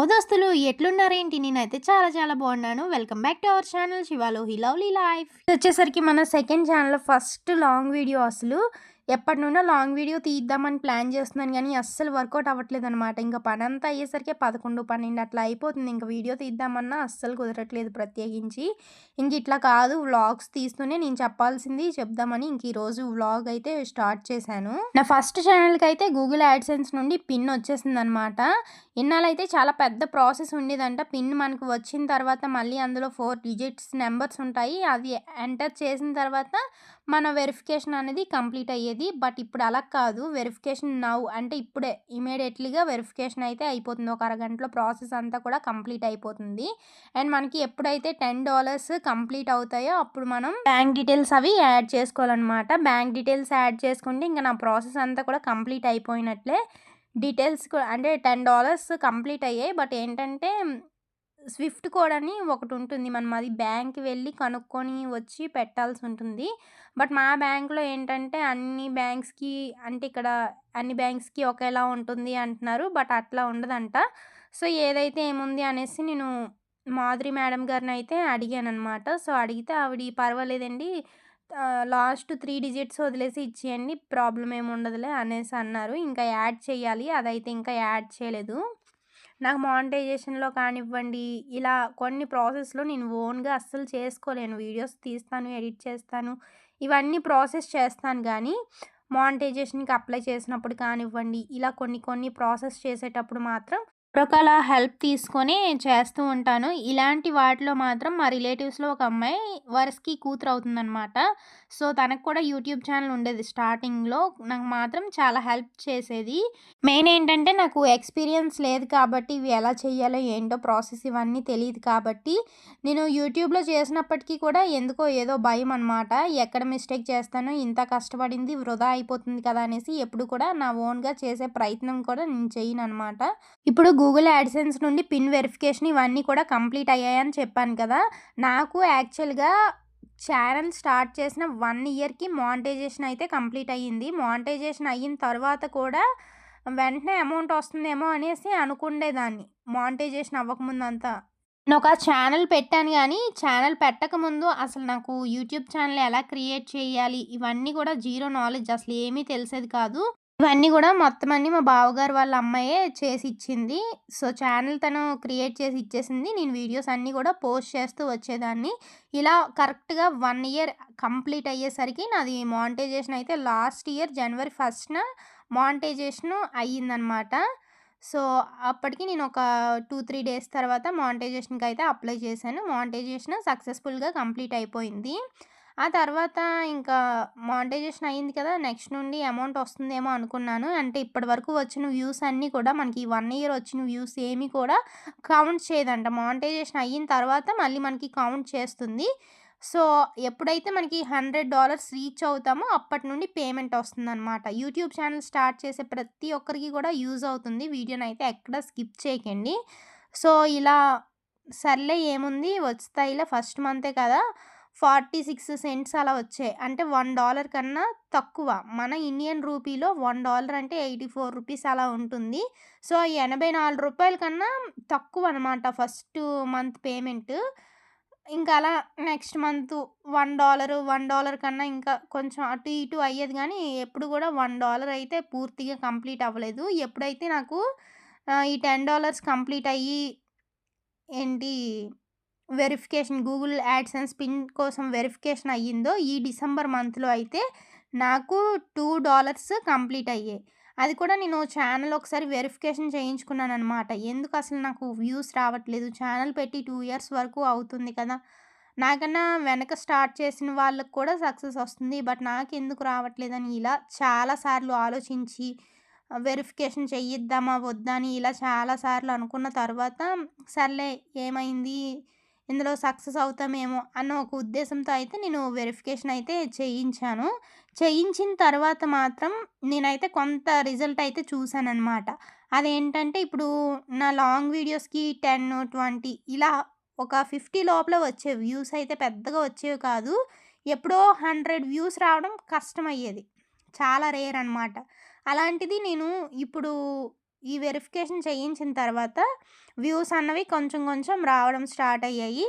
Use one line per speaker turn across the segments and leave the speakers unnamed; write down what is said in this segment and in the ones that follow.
హో దోస్తులు ఎట్లున్నారేంటి? నేనైతే చాలా చాలా బాగున్నాను. Welcome back to our channel Shivalohi lovely life వచ్చేసరికి మన second channel first long video అసలు. ఎప్పటి నుండో లాంగ్ వీడియో తీద్దామని ప్లాన్ చేస్తున్నాను కానీ అస్సలు వర్కౌట్ అవ్వట్లేదు అనమాట ఇంకా పని అంతా అయ్యేసరికి పదకొండు పన్నెండు అట్లా అయిపోతుంది. ఇంకా వీడియో తీద్దామన్నా అస్సలు కుదరట్లేదు ప్రత్యేకించి. ఇంక ఇట్లా కాదు వ్లాగ్స్ తీస్తూనే నేను చెప్పాల్సింది చెప్దామని ఇంక ఈరోజు వ్లాగ్ అయితే స్టార్ట్ చేశాను. నా ఫస్ట్ ఛానల్కి అయితే గూగుల్ యాడ్సెన్స్ నుండి పిన్ వచ్చేసింది అనమాట ఇన్నాళ్ళైతే చాలా పెద్ద ప్రాసెస్ ఉండేదంట. పిన్ మనకు వచ్చిన తర్వాత మళ్ళీ అందులో ఫోర్ డిజిట్స్ నెంబర్స్ ఉంటాయి. అది ఎంటర్ చేసిన తర్వాత మన వెరిఫికేషన్ అనేది కంప్లీట్ అయ్యేది. బట్ ఇప్పుడు అలా కాదు. వెరిఫికేషన్ నౌ అంటే ఇప్పుడే ఇమీడియట్లీగా వెరిఫికేషన్ అయితే అయిపోతుంది. ఒక అరగంటలో ప్రాసెస్ అంతా కూడా కంప్లీట్ అయిపోతుంది. అండ్ మనకి ఎప్పుడైతే టెన్ డాలర్స్ కంప్లీట్ అవుతాయో అప్పుడు మనం బ్యాంక్ డీటెయిల్స్ అవి యాడ్ చేసుకోవాలన్నమాట. బ్యాంక్ డీటెయిల్స్ యాడ్ చేసుకుంటే ఇంకా నా ప్రాసెస్ అంతా కూడా కంప్లీట్ అయిపోయినట్లే. డీటెయిల్స్ అంటే టెన్ డాలర్స్ కంప్లీట్ అయ్యాయి. బట్ ఏంటంటే స్విఫ్ట్ కోడ్ అని ఒకటి ఉంటుంది మనం అది బ్యాంక్కి వెళ్ళి కనుక్కొని వచ్చి పెట్టాల్సి ఉంటుంది బట్ మా బ్యాంక్లో ఏంటంటే అన్ని బ్యాంక్స్కి అంటే ఇక్కడ అన్ని బ్యాంక్స్కి ఒకేలా ఉంటుంది అంటున్నారు. బట్ అట్లా ఉండదంట. సో ఏదైతే ఏముంది అనేసి నేను మాధురి మేడం గారిని అయితే అడిగాను అనమాట సో అడిగితే ఆవిడ పర్వాలేదండి. లాస్ట్ త్రీ డిజిట్స్ వదిలేసి ఇచ్చేయండి. ప్రాబ్లం ఏమి ఉండదులే అనేసి అన్నారు. ఇంకా యాడ్ చేయాలి. అదైతే ఇంకా యాడ్ చేయలేదు. నాకు మానిటైజేషన్లో కానివ్వండి ఇలా కొన్ని ప్రాసెస్లో నేను ఓన్గా అస్సలు చేసుకోలేను. వీడియోస్ తీస్తాను ఎడిట్ చేస్తాను ఇవన్నీ ప్రాసెస్ చేస్తాను కానీ మానిటైజేషన్కి అప్లై చేసినప్పుడు కానివ్వండి ఇలా కొన్ని కొన్ని ప్రాసెస్ చేసేటప్పుడు మాత్రం ఒకరొకల హెల్ప్ తీసుకొని చేస్తూ ఉంటాను. ఇలాంటి వాటిలో మాత్రం మా రిలేటివ్స్లో ఒక అమ్మాయి వరస్కి కూతురు అవుతుందనమాట సో తనకు కూడా యూట్యూబ్ ఛానల్ ఉండేది స్టార్టింగ్లో. నాకు మాత్రం చాలా హెల్ప్ చేసేది. మెయిన్ ఏంటంటే నాకు ఎక్స్పీరియన్స్ లేదు కాబట్టి ఇవి ఎలా చేయాలో ఏంటో ప్రాసెస్ ఇవన్నీ తెలియదు కాబట్టి నేను యూట్యూబ్లో చేసినప్పటికీ కూడా ఎందుకో ఏదో భయం అనమాట ఎక్కడ మిస్టేక్ చేస్తానో ఇంత కష్టపడింది వృధా అయిపోతుంది కదా అనేసి ఎప్పుడు కూడా నా ఓన్గా చేసే ప్రయత్నం కూడా నేను చేయను అనమాట ఇప్పుడు గూగుల్ యాడ్సెన్స్ నుండి పిన్ వెరిఫికేషన్ ఇవన్నీ కూడా కంప్లీట్ అయ్యాయని చెప్పాను కదా. నాకు యాక్చువల్గా ఛానల్ స్టార్ట్ చేసిన వన్ ఇయర్కి మానిటైజేషన్ అయితే కంప్లీట్ అయ్యింది. మానిటైజేషన్ అయిన తర్వాత కూడా వెంటనే అమౌంట్ వస్తుందేమో అనేసి అనుకుండేదాన్ని. మానిటైజేషన్ అవ్వకముందు అంతా నేను ఒక ఛానల్ పెట్టాను కానీ ఛానల్ పెట్టకముందు అసలు నాకు యూట్యూబ్ ఛానల్ ఎలా క్రియేట్ చేయాలి? ఇవన్నీ కూడా జీరో నాలెడ్జ్ అసలు ఏమీ తెలిసేది కాదు. ఇవన్నీ కూడా మొత్తం అన్నీ మా బావగారు వాళ్ళ అమ్మాయే చేసి ఇచ్చింది సో ఛానల్ తను క్రియేట్ చేసి ఇచ్చేసింది. నేను వీడియోస్ అన్నీ కూడా పోస్ట్ చేస్తూ వచ్చేదాన్ని. ఇలా కరెక్ట్గా వన్ ఇయర్ కంప్లీట్ అయ్యేసరికి నాది మానిటైజేషన్ అయితే లాస్ట్ ఇయర్ జనవరి ఫస్ట్న మానిటైజేషన్ అయ్యిందనమాట. సో అప్పటికి నేను ఒక టూ త్రీ డేస్ తర్వాత మానిటైజేషన్కి అయితే అప్లై చేశాను. మానిటైజేషన్ సక్సెస్ఫుల్గా కంప్లీట్ అయిపోయింది. ఆ తర్వాత ఇంకా మానిటైజేషన్ అయింది కదా నెక్స్ట్ నుండి అమౌంట్ వస్తుందేమో అనుకున్నాను. అంటే ఇప్పటి వరకు వచ్చిన వ్యూస్ అన్నీ కూడా మనకి వన్ ఇయర్ వచ్చిన వ్యూస్ ఏమి కూడా కౌంట్ చేయదంట. మానిటైజేషన్ అయిన తర్వాత మళ్ళీ మనకి కౌంట్ చేస్తుంది. సో ఎప్పుడైతే మనకి హండ్రెడ్ డాలర్స్ రీచ్ అవుతామో అప్పటి నుండి పేమెంట్ వస్తుందన్నమాట. యూట్యూబ్ ఛానల్ స్టార్ట్ చేసే ప్రతి ఒక్కరికి కూడా యూజ్ అవుతుంది. వీడియోని అయితే ఎక్కడ స్కిప్ చేయకండి. సో ఇలా సర్లే ఏముంది వస్తాయిలే ఫస్ట్ మంతే కదా. ఫార్టీ సిక్స్ సెంట్స్ అలా వచ్చాయి. అంటే వన్ డాలర్ కన్నా తక్కువ. మన ఇండియన్ రూపీలో వన్ డాలర్ అంటే ఎయిటీ ఫోర్ రూపీస్ అలా ఉంటుంది. సో ఎనభై నాలుగు రూపాయల కన్నా తక్కువ అనమాట ఫస్ట్ మంత్ పేమెంట్. ఇంకా అలా next month one dollar one dollar కన్నా ఇంకా కొంచెం అటు ఇటు అయ్యేది కానీ ఎప్పుడు కూడా వన్ డాలర్ అయితే పూర్తిగా కంప్లీట్ అవ్వలేదు. ఎప్పుడైతే నాకు ఈ టెన్ డాలర్స్ కంప్లీట్ అయ్యి ఏంటి వెరిఫికేషన్ గూగుల్ యాడ్సెన్స్ పిన్ కోసం వెరిఫికేషన్ అయ్యిందో ఈ డిసెంబర్ మంత్లో అయితే నాకు టూ డాలర్స్ కంప్లీట్ అయ్యాయి. అది కూడా నేను ఛానల్ ఒకసారి వెరిఫికేషన్ చేయించుకున్నాను అనమాట ఎందుకు అసలు నాకు వ్యూస్ రావట్లేదు? ఛానల్ పెట్టి టూ ఇయర్స్ వరకు అవుతుంది కదా. నాకన్నా వెనక స్టార్ట్ చేసిన వాళ్ళకి కూడా సక్సెస్ వస్తుంది. బట్ నాకు ఎందుకు రావట్లేదని ఇలా చాలాసార్లు ఆలోచించి వెరిఫికేషన్ చెయ్యిద్దామా వద్దా అని ఇలా చాలాసార్లు అనుకున్న తర్వాత సర్లే ఏమైంది? ఇందులో సక్సెస్ అవుతామేమో అన్న ఒక ఉద్దేశంతో అయితే నేను వెరిఫికేషన్ అయితే చేయించాను. చేయించిన తర్వాత మాత్రం నేనైతే కొంత రిజల్ట్ అయితే చూశానమాట అదేంటంటే ఇప్పుడు నా లాంగ్ వీడియోస్కి టెన్ ట్వంటీ ఇలా ఒక ఫిఫ్టీ లోపల వచ్చే వ్యూస్ అయితే పెద్దగా వచ్చేవి కాదు. ఎప్పుడో హండ్రెడ్ వ్యూస్ రావడం కష్టమయ్యేది. చాలా రేర్ అనమాట అలాంటిది నేను ఇప్పుడు ఈ వెరిఫికేషన్ చేయించిన తర్వాత వ్యూస్ అన్నవి కొంచెం కొంచెం రావడం స్టార్ట్ అయ్యాయి.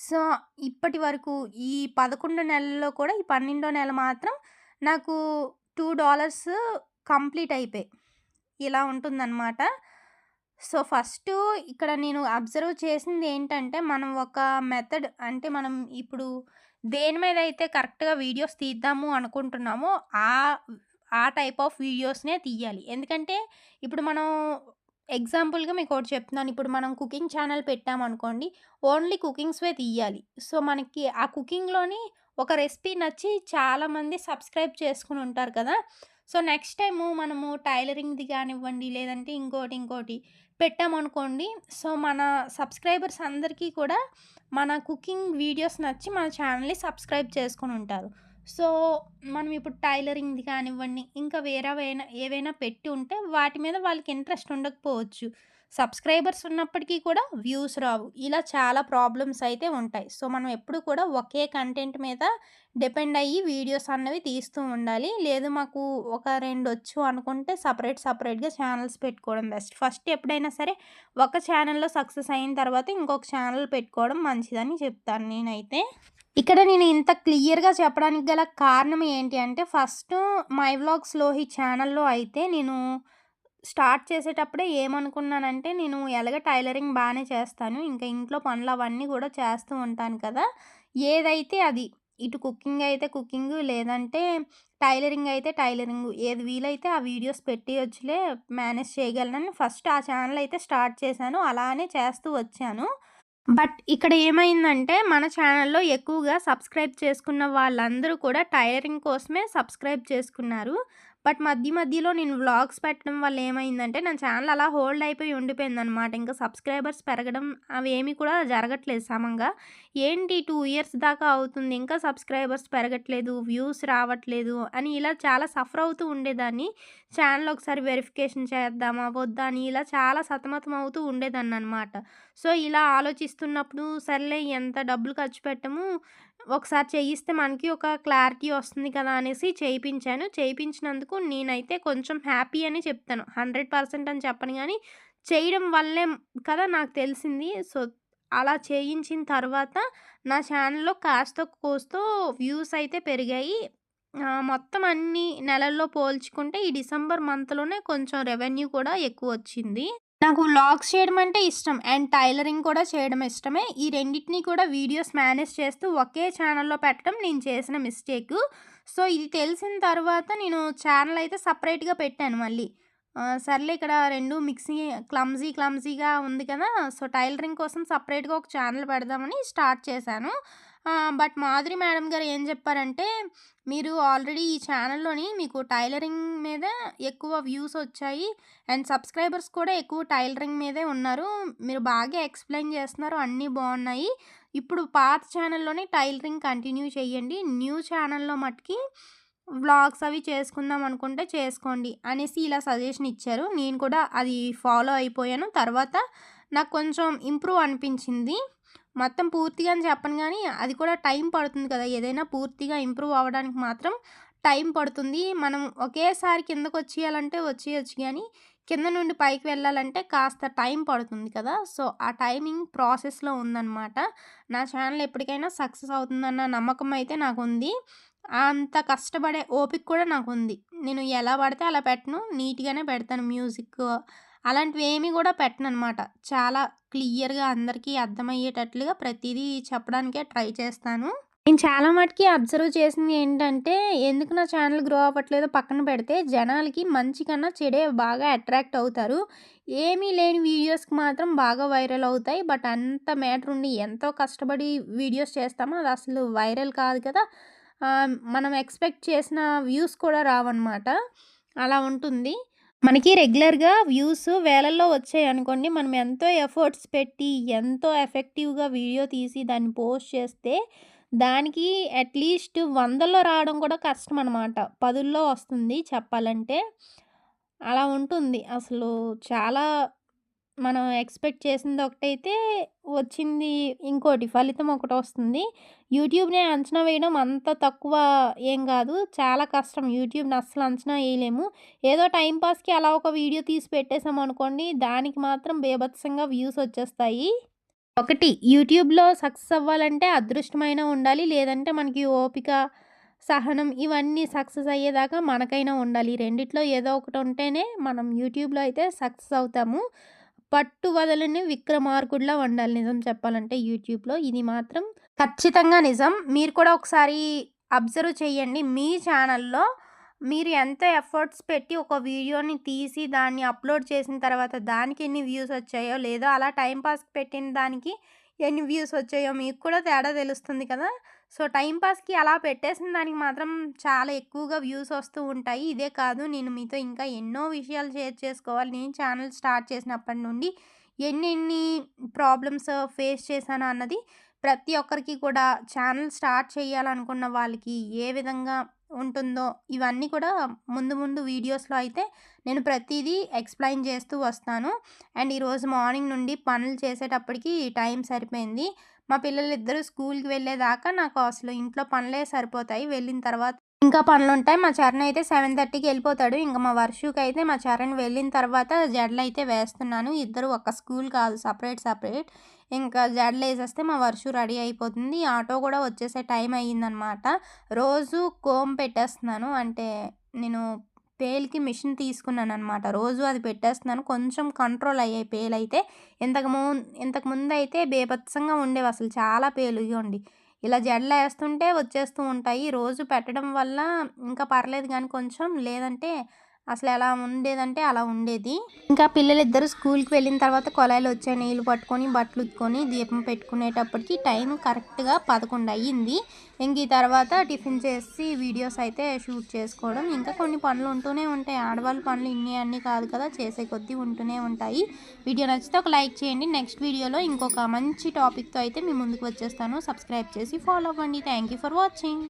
సో, ఇప్పటి వరకు ఈ 11 నెలల్లో కూడా ఈ 12 నెల మాత్రం నాకు టూ డాలర్స్ కంప్లీట్ అయిపోయాయి. ఇలా ఉంటుందన్నమాట సో, ఫస్ట్ ఇక్కడ నేను అబ్జర్వ్ చేసింది ఏంటంటే, మనం ఒక మెథడ్ అంటే మనం ఇప్పుడు దేని మీద అయితే కరెక్ట్‌గా వీడియోస్ తీద్దాము అనుకుంటున్నామో ఆ ఆ టైప్ ఆఫ్ వీడియోస్‌నే తీయాలి. ఎందుకంటే ఇప్పుడు మనం ఎగ్జాంపుల్‌గా మీకు ఒకటి చెప్తున్నాను. ఇప్పుడు మనం కుకింగ్ ఛానల్ పెట్టామనుకోండి. ఓన్లీ కుకింగ్స్‌వే తీయాలి. సో, మనకి ఆ కుకింగ్‌లోని ఒక రెసిపీ నచ్చి చాలామంది సబ్స్క్రైబ్ చేసుకొని ఉంటారు కదా! సో, నెక్స్ట్ టైము మనము టైలరింగ్‌ది కానివ్వండి, లేదంటే ఇంకోటి, ఇంకోటి పెట్టామనుకోండి. సో, మన సబ్స్క్రైబర్స్ అందరికీ కూడా మన కుకింగ్ వీడియోస్ నచ్చి మన ఛానల్‌ని సబ్స్క్రైబ్ చేసుకొని ఉంటారు. సో, మనం ఇప్పుడు టైలరింగ్‌ది కానివ్వండి, ఇంకా వేరేవైనా ఏవైనా పెట్టి ఉంటే వాటి మీద వాళ్ళకి ఇంట్రెస్ట్ ఉండకపోవచ్చు. సబ్స్క్రైబర్స్ ఉన్నప్పటికీ కూడా వ్యూస్ రావు. ఇలా చాలా ప్రాబ్లమ్స్ అయితే ఉంటాయి. సో, మనం ఎప్పుడు కూడా ఒకే కంటెంట్ మీద డిపెండ్ అయ్యి వీడియోస్ అన్నవి తీస్తూ ఉండాలి. లేదు మాకు ఒక రెండు వచ్చు అనుకుంటే సపరేట్ సపరేట్గా ఛానల్స్ పెట్టుకోవడం బెస్ట్. ఫస్ట్ ఎప్పుడైనా సరే ఒక ఛానల్‌లో సక్సెస్ అయిన తర్వాత ఇంకొక ఛానల్ పెట్టుకోవడం మంచిదని చెప్తాను నేనైతే. ఇక్కడ నేను ఇంత క్లియర్‌గా చెప్పడానికి గల కారణం ఏంటి అంటే, ఫస్ట్ మై వ్లాగ్స్ లోహి ఛానల్‌లో అయితే నేను స్టార్ట్ చేసేటప్పుడే ఏమనుకున్నానంటే, నేను ఎలాగో టైలరింగ్ బాగానే చేస్తాను. ఇంకా ఇంట్లో పనులు అవన్నీ కూడా చేస్తూ ఉంటాను కదా! ఏదైతే అది. ఇటు కుకింగ్ అయితే కుకింగ్ లేదంటే టైలరింగ్ అయితే టైలరింగ్ ఏది వీలైతే ఆ వీడియోస్ పెట్టి వచ్చిలే మేనేజ్ చేయగలనని ఫస్ట్ ఆ ఛానల్ అయితే స్టార్ట్ చేశాను. అలానే చేస్తూ వచ్చాను. బట్ ఇక్కడ ఏమైందంటే, మన ఛానల్‌లో ఎక్కువగా సబ్స్క్రైబ్ చేసుకున్న వాళ్ళందరూ కూడా టైలరింగ్ కోసమే సబ్స్క్రైబ్ చేసుకున్నారు. బట్ మధ్య మధ్యలో నేను వ్లాగ్స్ పెట్టడం వల్ల ఏమైందంటే, నా ఛానల్ అలా హోల్డ్ అయిపోయి ఉండిపోయిందనమాట. ఇంకా సబ్స్క్రైబర్స్ పెరగడం అవేమీ కూడా జరగట్లేదు సమంగా. ఏంటి టూ ఇయర్స్ దాకా అవుతుంది. ఇంకా సబ్స్క్రైబర్స్ పెరగట్లేదు, వ్యూస్ రావట్లేదు అని ఇలా చాలా సఫర్ అవుతూ ఉండేదాన్ని. ఛానల్ ఒకసారి వెరిఫికేషన్ చేద్దామా? వద్దా? అని ఇలా చాలా సతమతం అవుతూ ఉండేదాన్ని అనమాట సో, ఇలా ఆలోచిస్తున్నప్పుడు సర్లే ఎంత డబ్బులు ఖర్చు పెట్టము. ఒకసారి చేయిస్తే మనకి ఒక క్లారిటీ వస్తుంది కదా! అనేసి చేయించాను. చేయించినందుకు నేనైతే కొంచెం హ్యాపీ అని చెప్తాను. 100% అని చెప్పను కానీ చేయడం వల్లే కదా నాకు తెలిసింది. సో, అలా చేయించిన తర్వాత నా ఛానల్‌లో కాస్తో కోస్తో వ్యూస్ అయితే పెరిగాయి. మొత్తం అన్ని నెలల్లో పోల్చుకుంటే ఈ డిసెంబర్ మంత్‌లోనే కొంచెం రెవెన్యూ కూడా ఎక్కువ వచ్చింది నాకు వ్లాగ్స్ చేయడం అంటే ఇష్టం. అండ్ టైలరింగ్ కూడా చేయడం ఇష్టమే. ఈ రెండింటిని కూడా వీడియోస్ మేనేజ్ చేస్తూ ఒకే ఛానల్‌లో పెట్టడం నేను చేసిన మిస్టేక్ సో, ఇది తెలిసిన తర్వాత నేను ఛానల్ అయితే సపరేట్గా పెట్టాను మళ్ళీ. సర్లే ఇక్కడ రెండు మిక్సీ క్లమ్జీ, క్లమ్జీగా ఉంది కదా! సో, టైలరింగ్ కోసం సపరేట్గా ఒక ఛానల్ పెడదామని స్టార్ట్ చేశాను. బట్ మాధురి మేడం గారు ఏం చెప్పారంటే, మీరు ఆల్రెడీ ఈ ఛానల్‌లోని మీకు టైలరింగ్ మీద ఎక్కువ వ్యూస్ వచ్చాయి. అండ్ సబ్స్క్రైబర్స్ కూడా ఎక్కువ టైలరింగ్ మీదే ఉన్నారు. మీరు బాగా ఎక్స్‌ప్లెయిన్ చేస్తున్నారు. అన్నీ బాగున్నాయి ఇప్పుడు పాత ఛానల్‌లోనే టైలరింగ్ కంటిన్యూ చేయండి. న్యూ ఛానల్‌లో మటుకి వ్లాగ్స్ అవి చేసుకుందాం అనుకుంటే చేసుకోండి అనేసి ఇలా సజెషన్ ఇచ్చారు. నేను కూడా అది ఫాలో అయిపోయాను. తర్వాత నాకు కొంచెం ఇంప్రూవ్ అనిపించింది. మొత్తం పూర్తిగా అని చెప్పను కానీ అది కూడా టైం పడుతుంది కదా! ఏదైనా పూర్తిగా ఇంప్రూవ్ అవ్వడానికి మాత్రం టైం పడుతుంది. మనం ఒకేసారి కిందకొచ్చేయాలంటే వచ్చేయొచ్చు కానీ కింద నుండి పైకి వెళ్ళాలంటే కాస్త టైం పడుతుంది కదా! సో, ఆ టైమింగ్ ప్రాసెస్‌లో ఉందనమాట. నా ఛానల్ ఎప్పటికైనా సక్సెస్ అవుతుందన్న నమ్మకం అయితే నాకుంది. అంత కష్టపడే ఓపిక కూడా నాకుంది. నేను ఎలా పడితే అలా పెట్టను. నీట్‌గానే పెడతాను. మ్యూజిక్ అలాంటివి ఏమీ కూడా పెట్టననమాట. చాలా క్లియర్‌గా అందరికీ అర్థమయ్యేటట్లుగా ప్రతిదీ చెప్పడానికే ట్రై చేస్తాను. నేను చాలా మటుకి అబ్జర్వ్ చేసింది ఏంటంటే, ఎందుకు నా ఛానల్ గ్రో అవ్వట్లేదో పక్కన పెడితే, జనాలకి మంచి కన్నా చెడే బాగా అట్రాక్ట్ అవుతారు. ఏమీ లేని వీడియోస్‌కి మాత్రం బాగా వైరల్ అవుతాయి. బట్ అంత మ్యాటర్ ఉండి ఎంతో కష్టపడి వీడియోస్ చేస్తామో అది అసలు వైరల్ కాదు కదా! మనం ఎక్స్‌పెక్ట్ చేసిన వ్యూస్ కూడా రావనమాట. అలా ఉంటుంది. మనకి రెగ్యులర్‌గా వ్యూస్ వేలల్లో వచ్చాయనుకోండి, మనం ఎంతో ఎఫర్ట్స్ పెట్టి, ఎంతో ఎఫెక్టివ్‌గా వీడియో తీసి దాన్ని పోస్ట్ చేస్తే, దానికి అట్‌లీస్ట్ వందల్లో రావడం కూడా కష్టం అన్నమాట పదుల్లో వస్తుంది చెప్పాలంటే. అలా ఉంటుంది. అసలు చాలా మనం ఎక్స్‌పెక్ట్ చేసింది ఒకటైతే వచ్చింది ఇంకోటి. ఫలితం ఒకటి వస్తుంది యూట్యూబ్‌ని అంచనా వేయడం అంత తక్కువ ఏం కాదు చాలా కష్టం యూట్యూబ్‌ని అస్సలు అంచనా వేయలేము ఏదో టైంపాస్కి అలా ఒక వీడియో తీసి పెట్టేసామనుకోండి దానికి మాత్రం బీభత్సంగా వ్యూస్ వచ్చేస్తాయి. ఒకటి యూట్యూబ్‌లో సక్సెస్ అవ్వాలంటే అదృష్టమైన ఉండాలి. లేదంటే మనకి ఓపిక, సహనం ఇవన్నీ సక్సెస్ అయ్యేదాకా మనకైనా ఉండాలి. రెండిట్లో ఏదో ఒకటి ఉంటేనే మనం యూట్యూబ్‌లో అయితే సక్సెస్ అవుతాము. పట్టు వదలని విక్రమార్కుడిలా ఉండాలి నిజం చెప్పాలంటే యూట్యూబ్‌లో. ఇది మాత్రం ఖచ్చితంగా నిజం. మీరు కూడా ఒకసారి అబ్జర్వ్ చేయండి. మీ ఛానల్‌లో మీరు ఎంత ఎఫర్ట్స్ పెట్టి ఒక వీడియోని తీసి దాన్ని అప్‌లోడ్ చేసిన తర్వాత దానికి ఎన్ని వ్యూస్ వచ్చాయో, లేదో అలా టైంపాస్కి పెట్టిన దానికి ఎన్ని వ్యూస్ వచ్చాయో మీకు కూడా తేడా తెలుస్తుంది కదా! సో, టైంపాస్కి అలా పెట్టేసిన దానికి మాత్రం చాలా ఎక్కువగా వ్యూస్ వస్తూ ఉంటాయి. ఇదే కాదు నేను మీతో ఇంకా ఎన్నో విషయాలు షేర్ చేసుకోవాలి. నేను ఛానల్ స్టార్ట్ చేసినప్పటి నుండి ఎన్నెన్ని ప్రాబ్లమ్స్ ఫేస్ చేశాను అన్నది ప్రతి ఒక్కరికి కూడా ఛానల్ స్టార్ట్ చేయాలనుకున్న వాళ్ళకి ఏ విధంగా ఉంటుందో ఇవన్నీ కూడా ముందు ముందు వీడియోస్‌లో అయితే నేను ప్రతిదీ ఎక్స్‌ప్లెయిన్ చేస్తూ వస్తాను. అండ్ ఈరోజు మార్నింగ్ నుండి పనులు చేసేటప్పటికి టైం సరిపోయింది. మా పిల్లలిద్దరూ స్కూల్‌కి వెళ్ళేదాకా నాకు అసలు ఇంట్లో పనులే సరిపోతాయి. వెళ్ళిన తర్వాత ఇంకా పనులు ఉంటాయి మా చరణ్ అయితే 7:30కి వెళ్ళిపోతాడు. ఇంకా మా వర్షుకైతే మా చరణ్ వెళ్ళిన తర్వాత జడలు అయితే వేస్తున్నాను. ఇద్దరు ఒక స్కూల్ కాదు సపరేట్ సపరేట్ ఇంకా జడలేసేస్తే మా వర్షు రెడీ అయిపోతుంది. ఆటో కూడా వచ్చేసే టైం అయ్యిందనమాట. రోజు కోమ్ పెట్టేస్తున్నాను. అంటే నేను పేల్‌కి మిషన్ తీసుకున్నాను అనమాట రోజు అది పెట్టేస్తున్నాను. కొంచెం కంట్రోల్ అయ్యాయి అయితే ఇంతకు ము ఇంతకు ముందు అయితే బేభత్సంగా ఉండేవి అసలు చాలా పేలు. ఇవ్వండి ఇలా జడలేస్తుంటే వచ్చేస్తూ ఉంటాయి. రోజు పెట్టడం వల్ల ఇంకా పర్లేదు కానీ కొంచెం లేదంటే అసలు ఎలా ఉండేదంటే అలా ఉండేది. ఇంకా పిల్లలిద్దరు స్కూల్‌కి వెళ్ళిన తర్వాత కొలాయిలు వచ్చే నీళ్ళు పట్టుకొని, బట్టలు ఉత్తుకొని దీపం పెట్టుకునేటప్పటికి టైం కరెక్ట్‌గా 11 అయ్యింది. ఇంక ఈ తర్వాత టిఫిన్ చేసి వీడియోస్ అయితే షూట్ చేసుకోవడం. ఇంకా కొన్ని పనులు ఉంటూనే ఉంటాయి. ఆడవాళ్ళ పనులు ఇన్ని అన్ని కాదు కదా! చేసే కొద్దీ ఉంటూనే ఉంటాయి. వీడియో నచ్చితే ఒక లైక్ చేయండి. నెక్స్ట్ వీడియోలో ఇంకొక మంచి టాపిక్‌తో అయితే మీ ముందుకు వచ్చేస్తాను. సబ్స్క్రైబ్ చేసి ఫాలో అవ్వండి. Thank you for watching.